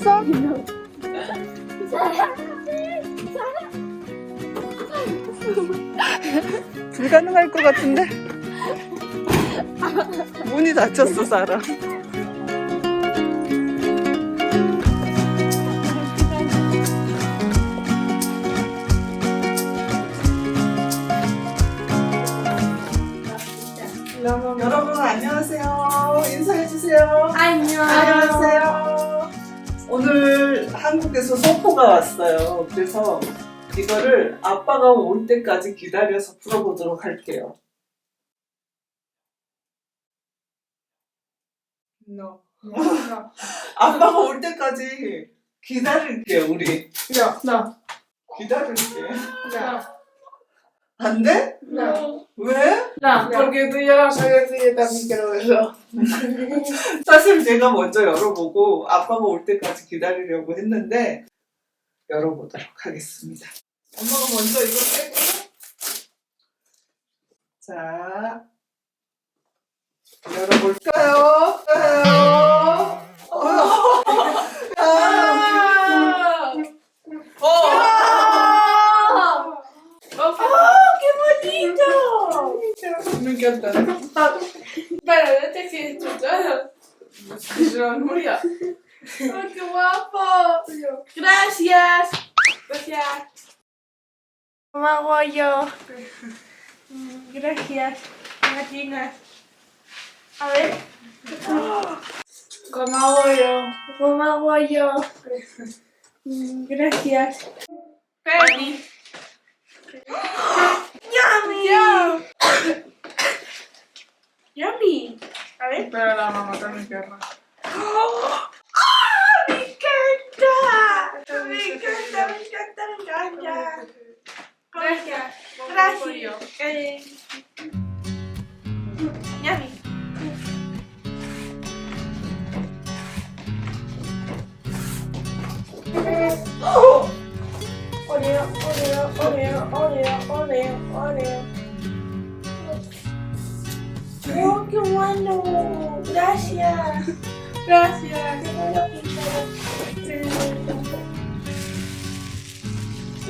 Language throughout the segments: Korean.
있겠어? 불가능할 것 같은데? 문이 닫혔어, 사라. 여러분 안녕하세요. 인사해 주세요. 안녕. 안녕하세요. 오늘 한국에서 소포가 왔어요. 그래서 이거를 아빠가 올 때까지 기다려서 풀어보도록 할게요. No. 아빠가 올 때까지 기다릴게요, 우리. No. No. 기다릴게. No. 안 돼? No. 왜? No. Porque tú ya lo sabes y yo también quiero verlo. 사실 제가 먼저 열어보고 아빠가 올 때까지 기다리려고 했는데 열어보도록 하겠습니다. 엄마가 먼저 이거 빼고 자 열어볼까요? 까요? Encanta. Para, vete que chutada. Se va a morir. ¡Oh, qué guapo! Gracias. Gracias. ¿Cómo hago yo? Gracias. Gallina. A ver. ¿Cómo hago yo? ¿Cómo hago yo? Gracias. Penny. Yummy. Yummy. A ver. Pero la mamá también querrá. ¡Ah! ¡Me encanta! Me encanta, me encanta, me encanta. Gracias. Gracias. Eh, Yummy. Oreo, Oreo, Oreo, Oreo, Oreo, Oreo. ¡Oh, qué bueno! Gracias. Gracias. A pintar.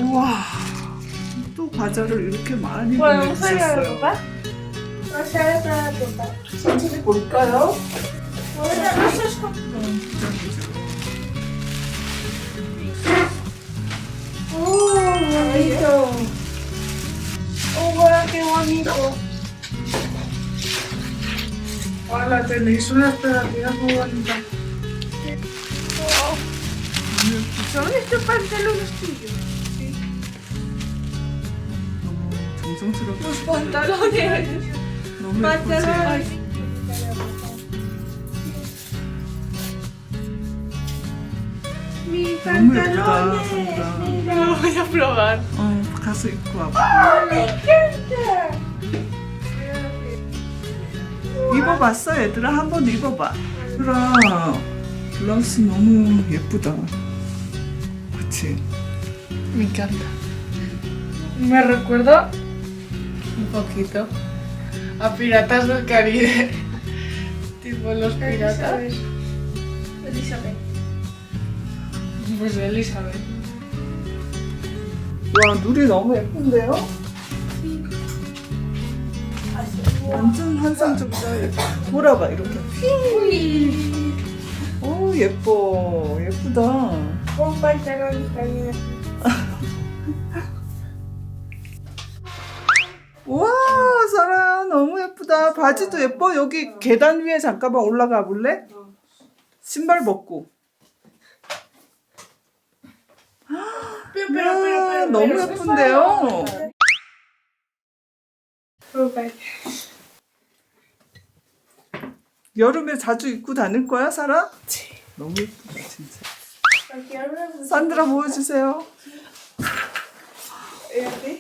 우와 또 과자를 이렇게 많이 Bueno, ¿vamos a ir a 보내주셨어요. papá? Vamos a ir a papá. 천천히 볼까요? ¡Oh, bonito! ¡Oh, guau, qué bonito! Hola, tenéis unas pegatina muy bonitas. ¿Son estos pantalones tuyos? Sí. Tus pantalones. pantalones. Mis pantalones. Mira, lo voy a probar. Oh, casi guapo. ¡Oh, me encanta! 입어봤어 얘들아 한번 입어봐 얘들아 블라우스 너무 예쁘다 그치? Me encanta. Me recuerda un poquito a Piratas del Caribe. tipo los piratas. Elizabeth. Pues Elizabeth. 와 눈이 너무 예쁜데요? 완전 환상적이다 돌아봐 이렇게 오 예뻐 예쁘다. 와 사라 너무 예쁘다 바지도 예뻐 여기 계단 위에 잠깐만 올라가 볼래? 신발 벗고 야, 너무 예쁜데요? 여름에 자주 입고 다닐 거야 사라? 너무 예쁘다 진짜. 산드라 보여주세요.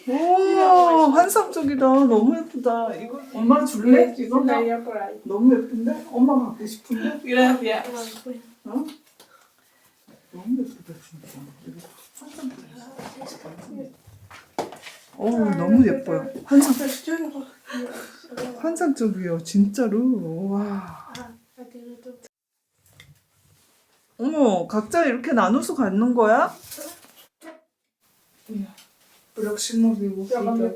오 환상적이다. 너무 예쁘다. 이거 엄마 줄래? 이거? Daría por ahí. 너무 예쁜데? 엄마 갖고 싶은데? 어? 너무 예쁘다 진짜. 이거 환상 오 너무 예뻐요. 환상 환상적이에요 진짜로 와 어머, 각자 이렇게 나눠서 갖는 거야? Digo. Ya, mami.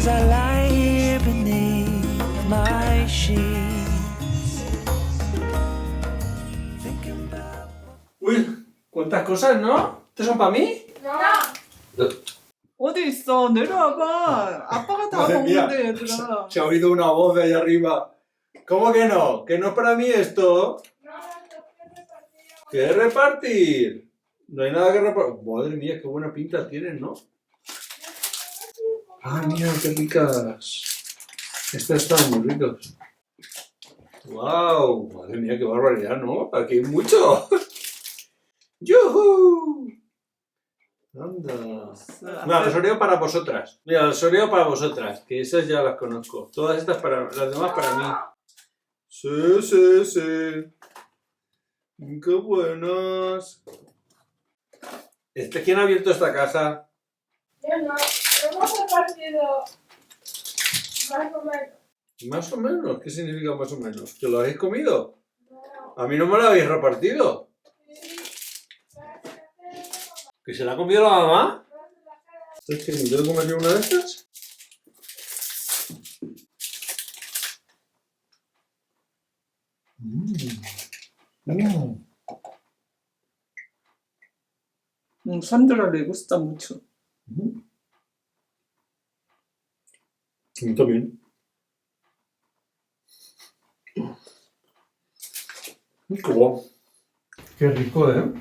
as I lie here beneath my sheets. Thinking about. Uy, cuántas cosas, ¿no? ¿Estos son para mí? 어디 있어? 내려와봐. 아빠가 다 Madre mía. 먹는데, 얘들아. Se ha oído una voz de allá arriba. ¿Cómo que no? ¿Que no es para mí esto? ¿Qué repartir? No hay nada que repartir. Madre mía, qué buena pinta tienen, ¿no? Ah, mira, qué ricas. Estas están muy ricas. ¡Wow! Madre mía, qué barbaridad, ¿no? Aquí hay mucho. ¡Yuhu! Anda. No, los Oreo para vosotras. Mira, los Oreo para vosotras, que esas ya las conozco. Todas estas para las demás para mí. Sí, sí, sí. Qué buenas. Este, ¿Quién ha abierto esta caja? Ya no, ¿Cómo fue el partido? Más o menos. Más o menos, ¿qué significa más o menos? ¿Que lo habéis comido? No. A mí no me lo habéis repartido. Sí. ¿Que se la ha comido la mamá? ¿Estás queriendo comer una de estas? Mmm. Mm. mm. Sandra le gusta mucho. Mm. Yo también. Qué guay. Qué rico, ¿eh?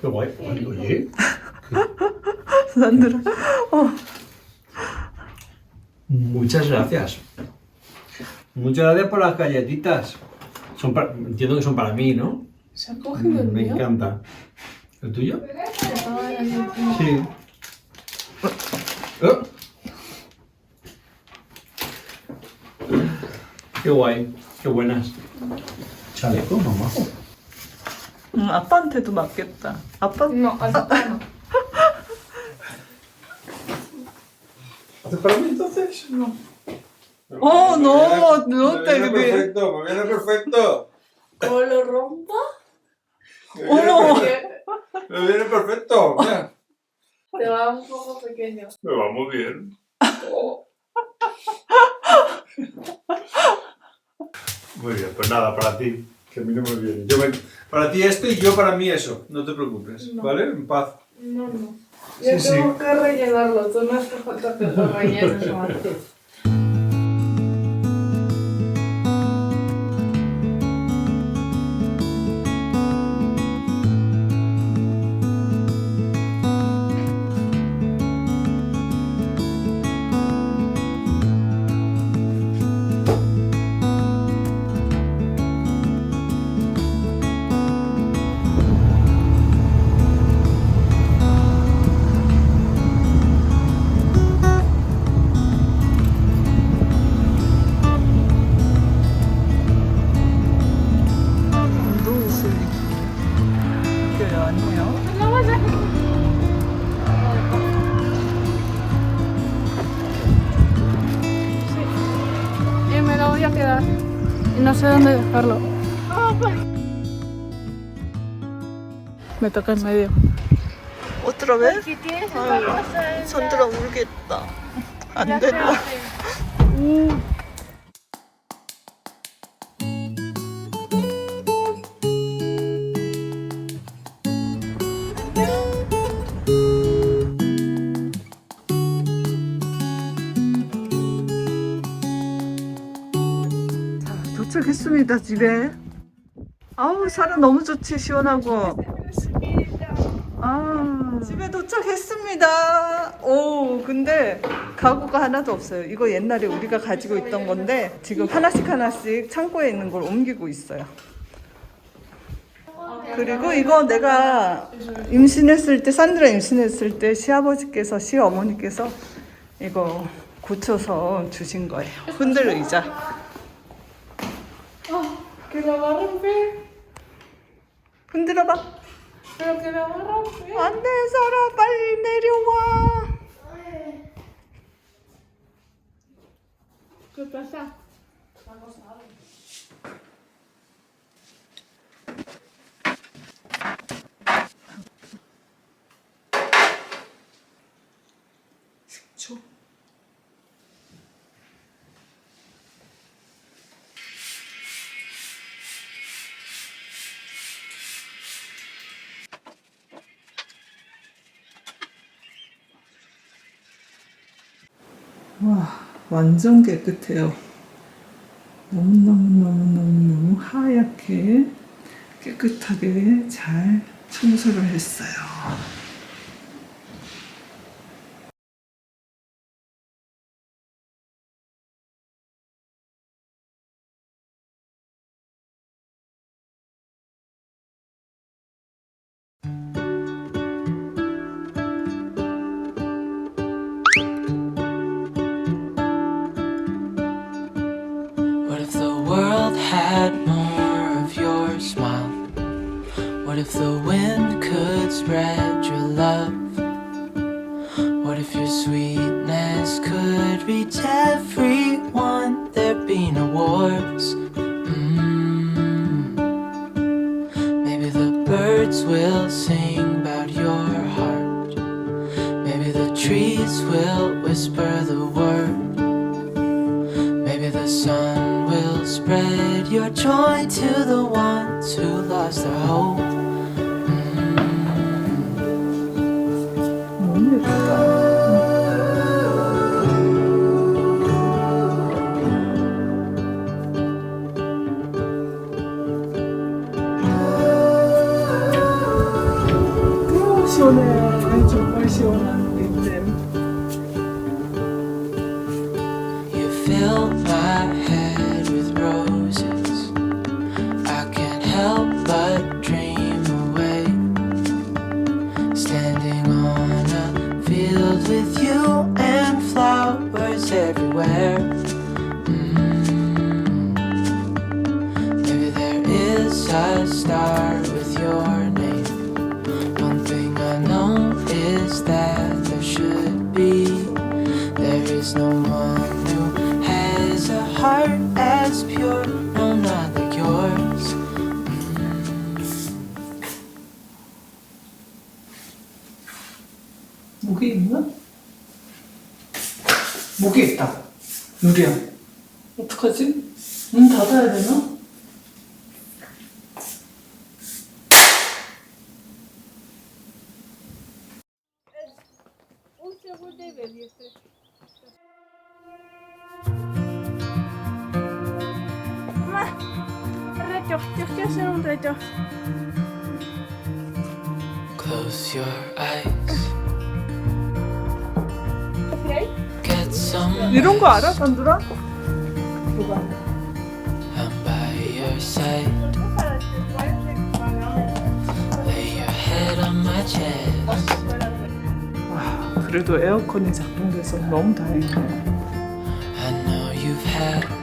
Qué guay. Oye. Sandra. Oh. Muchas gracias. Muchas gracias por las galletitas. Son para, entiendo que son para mí, ¿no? Se ha cogido el mm, Me encanta. ¿El tuyo? Sí. ¿Eh? Qué guay. Qué buenas. Chaleco, mamá. 응, 아빠한테도 맞겠다. 아빠? No, al papá no. ¿Haces para mí entonces? No. Oh, no, no te me viene vi. perfecto, me viene perfecto. ¿Cómo lo rompa? Me viene, Oh. perfe- me viene perfecto. Mira. Te va un poco pequeño. Me va muy bien. Muy bien, pues nada, para ti, que a mí no me viene. Yo me- para ti esto y yo para mí eso, no te preocupes, No. ¿vale? En paz. No, no. Sí, Yo sí. tengo que rellenarlo. Tú no hace falta que lo rellenes, Marta. me lo voy a quedar. Y no sé dónde dejarlo. Me toca en medio. 오tra vez? Si tienes Ay, esa cosa en 산드라 울겠다. 안 la 된다. 도착했습니다, 집에. 아우, 살은 너무 좋지, 시원하고. 아. 집에 도착했습니다. 오, 근데 가구가 하나도 없어요. 이거 옛날에 우리가 가지고 있던 건데 지금 하나씩 하나씩 창고에 있는 걸 옮기고 있어요. 그리고 이거 내가 임신했을 때, 산드라 임신했을 때 시아버지께서, 시어머니께서 이거 고쳐서 주신 거예요. 흔들 의자. A romper. 흔들어봐. Pero que lo va a romper. 안 돼, 살아. 빨리 내려와. ¿Qué pasa? 줘. 와, 완전 깨끗해요. 너무너무너무너무너무 하얗게 깨끗하게 잘 청소를 했어요. Had more of your smile? What if the wind could spread your love? What if your sweetness could reach everyone? There'd be no wars. Mm. Maybe the birds will sing about your heart. Maybe the trees will whisper the word. spread your joy to the ones who lost their hope. Mm. 너무 예쁘다. 오, 시원해. 정말 시원한 립냄. You fill my head 목이 있다. 유리야. 어떡하지? 문 닫아야 되나? Mamá, reto, yo quiero hacer un reto. Close your eyes. Get some. 이런 거 알아, 산드라? I'm by your side. Lay your head on my chest. 와, 그래도 에어컨이 작동돼서 너무 다행이네. 哎。